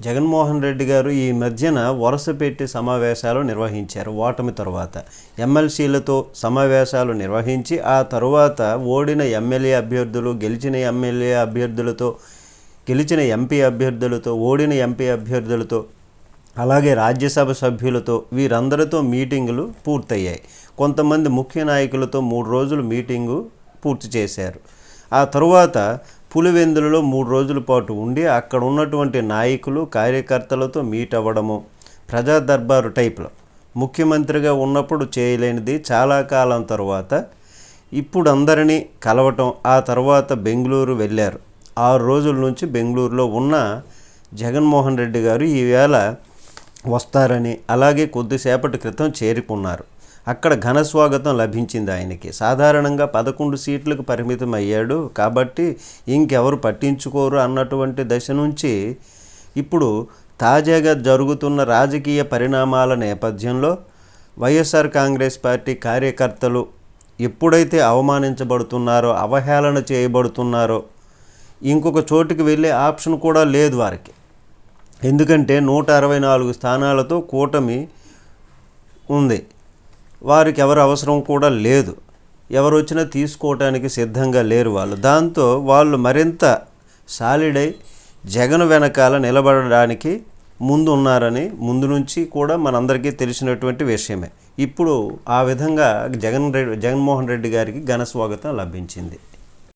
జగన్మోహన్ రెడ్డి గారు ఈ మధ్యన వరుసపెట్టి సమావేశాలు నిర్వహించారు. ఓటమి తర్వాత ఎమ్మెల్సీలతో సమావేశాలు నిర్వహించి ఆ తరువాత ఓడిన ఎమ్మెల్యే అభ్యర్థులు గెలిచిన ఎమ్మెల్యే అభ్యర్థులతో గెలిచిన ఎంపీ అభ్యర్థులతో ఓడిన ఎంపీ అభ్యర్థులతో అలాగే రాజ్యసభ సభ్యులతో వీరందరితో మీటింగులు పూర్తయ్యాయి. కొంతమంది ముఖ్య నాయకులతో మూడు రోజులు మీటింగు పూర్తి చేశారు. ఆ తరువాత పులివెందులలో మూడు రోజుల పాటు ఉండి అక్కడ ఉన్నటువంటి నాయకులు కార్యకర్తలతో మీట్ అవ్వడము. ప్రజా దర్బారు టైప్లో ముఖ్యమంత్రిగా ఉన్నప్పుడు చేయలేనిది చాలా కాలం తర్వాత ఇప్పుడు అందరినీ కలవటం ఆ తర్వాత బెంగళూరు వెళ్ళారు. ఆరు రోజుల నుంచి బెంగళూరులో ఉన్న జగన్మోహన్ రెడ్డి గారు ఈవేళ వస్తారని అలాగే కొద్దిసేపటి క్రితం చేరుకున్నారు. అక్కడ ఘన స్వాగతం లభించింది ఆయనకి. సాధారణంగా పదకొండు సీట్లకు పరిమితం అయ్యాడు. కాబట్టి ఇంకెవరు పట్టించుకోరు అన్నటువంటి దశ నుంచి ఇప్పుడు తాజాగా జరుగుతున్న రాజకీయ పరిణామాల నేపథ్యంలో వైఎస్ఆర్ కాంగ్రెస్ పార్టీ కార్యకర్తలు ఎప్పుడైతే అవమానించబడుతున్నారో అవహేళన చేయబడుతున్నారో ఇంకొక చోటుకి వెళ్ళే ఆప్షన్ కూడా లేదు వారికి. ఎందుకంటే నూట అరవై నాలుగు స్థానాలతో కూటమి ఉంది. వారికి ఎవరు అవసరం కూడా లేదు. ఎవరు వచ్చినా తీసుకోవటానికి సిద్ధంగా లేరు వాళ్ళు. దాంతో వాళ్ళు మరింత సాలిడై జగన్ వెనకాల నిలబడడానికి ముందు ఉన్నారని ముందు నుంచి కూడా మనందరికీ తెలిసినటువంటి విషయమే. ఇప్పుడు ఆ విధంగా జగన్ రెడ్డి జగన్మోహన్ రెడ్డి గారికి ఘన స్వాగతం లభించింది.